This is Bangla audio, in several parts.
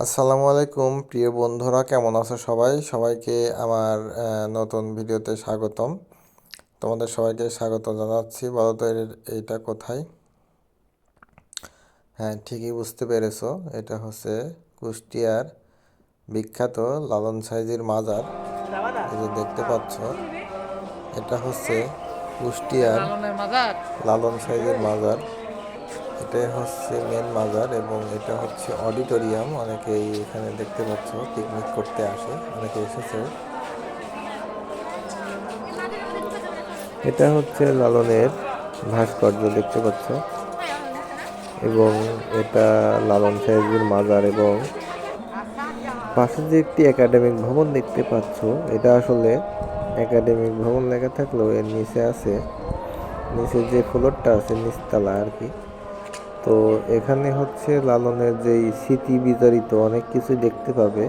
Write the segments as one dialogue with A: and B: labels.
A: আসসালামু আলাইকুম প্রিয় বন্ধুরা কেমন আছো সবাই? সবাইকে আমার নতুন ভিডিওতে স্বাগতম। তোমাদের সবাইকে স্বাগত জানাচ্ছি। বলো তো এইটা কোথায়? হ্যাঁ ঠিকই বুঝতে পেরেছ। এটা হচ্ছে কুষ্টিয়ার বিখ্যাত লালন সাইজির মাজার। এই যে দেখতে পাচ্ছ এটা হচ্ছে কুষ্টিয়ার লালন সাইজের মাজার। এটাই হচ্ছে মেন মাজার এবং এটা হচ্ছে অডিটোরিয়াম অনেকেই এখানে দেখতে পাচ্ছ পিকনিক করতে আসে, অনেকে এসেছে। এটা হচ্ছে লালনের ভাস্কর্য দেখতে পাচ্ছ। এবং এটা লালন সাহেবের মাজার এবং পাশে যে একটি একাডেমিক ভবন দেখতে পাচ্ছ, এটা আসলে একাডেমিক ভবন লেখা থাকলেও এর নিচে আছে। নিচে যে ফ্লোরটা আছে, নিচতলা আর কি। তো এখানে হচ্ছে লালনের যেই স্মৃতি বিতাড়িত অনেক কিছু দেখতে পাবে।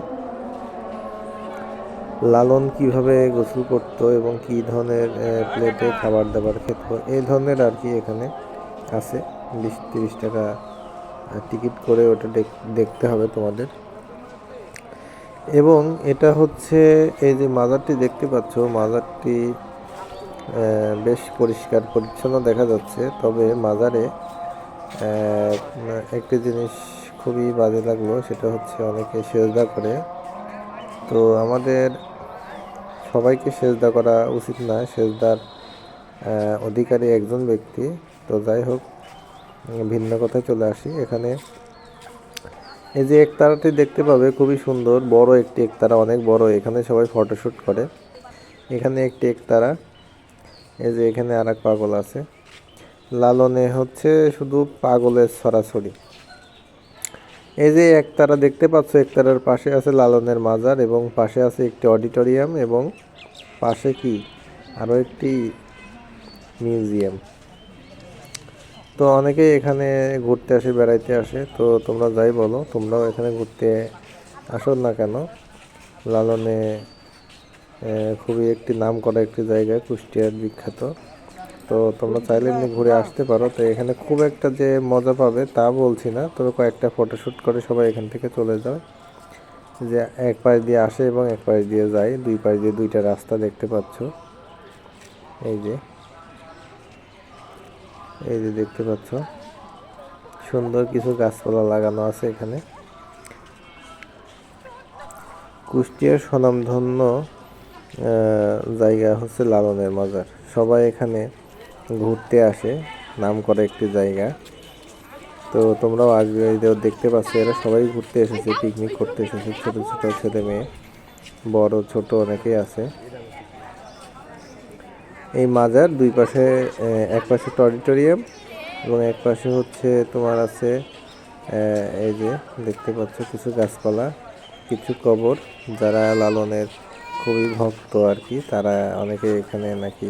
A: লালন কীভাবে গোসল করত এবং কি ধরনের প্লেটে খাবার দাবার খেত এই ধরনের আর কি এখানে আছে। বিশ, তিরিশ টাকা টিকিট করে ওটা দেখ- দেখতে হবে তোমাদের। এবং এটা হচ্ছে এই যে মাজারটি দেখতে পাচ্ছ, মাজারটি বেশ পরিষ্কার পরিচ্ছন্ন দেখা যাচ্ছে। তবে মাজারে একটি জিনিস খুবই বাজে লাগল, সেটা হচ্ছে অনেকে সেজদা করে। তো আমাদের সবাইকে সেজদা করা উচিত না, সেজদার অধিকারী একজন ব্যক্তি। তো যাই হোক, ভিন্ন কথায় চলে আসি। এখানে এই যে একতারাটি দেখতে পাবে, খুবই সুন্দর। বড় একটি একতারা, অনেক বড়। এখানে সবাই ফটোশ্যুট করে। এখানে একটি একতারা। এই যে এখানে আর এক পাগল আছে। লালনে হচ্ছে শুধু পাগলের ছড়াছড়ি। এই যে একতারা দেখতে পাচ্ছ, একতারার পাশে আছে লালনের মাজার এবং পাশে আছে একটি অডিটোরিয়াম এবং পাশে কি? আরও একটি মিউজিয়াম। তো অনেকেই এখানে ঘুরতে আসে, বেড়াইতে আসে। তো তোমরা যাই বলো, তোমরাও এখানে ঘুরতে আসো না কেন? লালনে খুবই একটি নাম করা একটি জায়গা, কুষ্টিয়ার বিখ্যাত। তো তোমরা চাইলে এমনি ঘুরে আসতে পারো। তো এখানে খুব একটা যে মজা পাবে তা বলছি না। তবে কয়েকটা ফটোশ্যুট করে সবাই এখান থেকে চলে যাও। যে এক পাশ দিয়ে আসে এবং এক পাশ দিয়ে যায়। দুই পাশ দিয়ে দুইটা রাস্তা দেখতে পাচ্ছ। এই যে। এই যে দেখতে পাচ্ছ। সুন্দর কিছু গাছপালা লাগানো আছে এখানে। কুষ্টিয়ার স্বনামধন্য জায়গা হচ্ছে লালনের মাজার। সবাই এখানে ঘুরতে আসে, নাম করা একটি জায়গা। তো তোমরাও আসবে দেখতে পাচ্ছ, এরা সবাই ঘুরতে এসেছে পিকনিক করতে এসেছে, ছোট ছোট ছেলে মেয়ে, বড়, ছোট অনেকেই আছে। এই মাজার দুই পাশে এক পাশে অডিটোরিয়াম এবং এক পাশে হচ্ছে তোমার আছে এই যে দেখতে পাচ্ছ কিছু গাছপালা, কিছু কবর, যারা লালনের খুবই ভক্ত আর কি, তারা অনেকে এখানে নাকি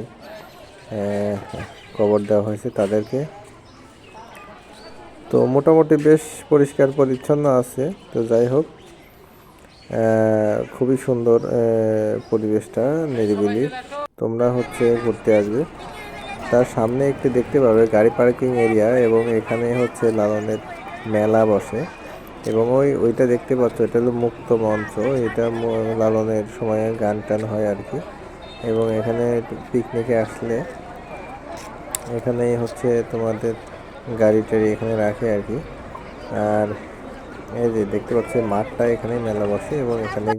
A: কবর দেওয়া হয়েছে তাদেরকে। তো মোটামুটি বেশ পরিষ্কার পরিচ্ছন্ন আছে। তো যাই হোক খুবই সুন্দর পরিবেশটা, নিরিবিলি। তোমরা হচ্ছে ঘুরতে আসবে। তার সামনে একটি দেখতে পাবে গাড়ি পার্কিং এরিয়া এবং এখানে হচ্ছে লালনের মেলা বসে। এবং ওই, ওইটা দেখতে পাচ্ছ, এটা হলো মুক্ত মঞ্চ। এটা লালনের সময় গান টান হয় আর কি। এবং এখানে পিকনিকে আসলে এখানেই হচ্ছে তোমাদের গাড়ি টাড়ি এখানে রাখে আর কি। আর এই যে দেখতে পাচ্ছি মাঠটা এখানে মেলা বসে এবং এখানে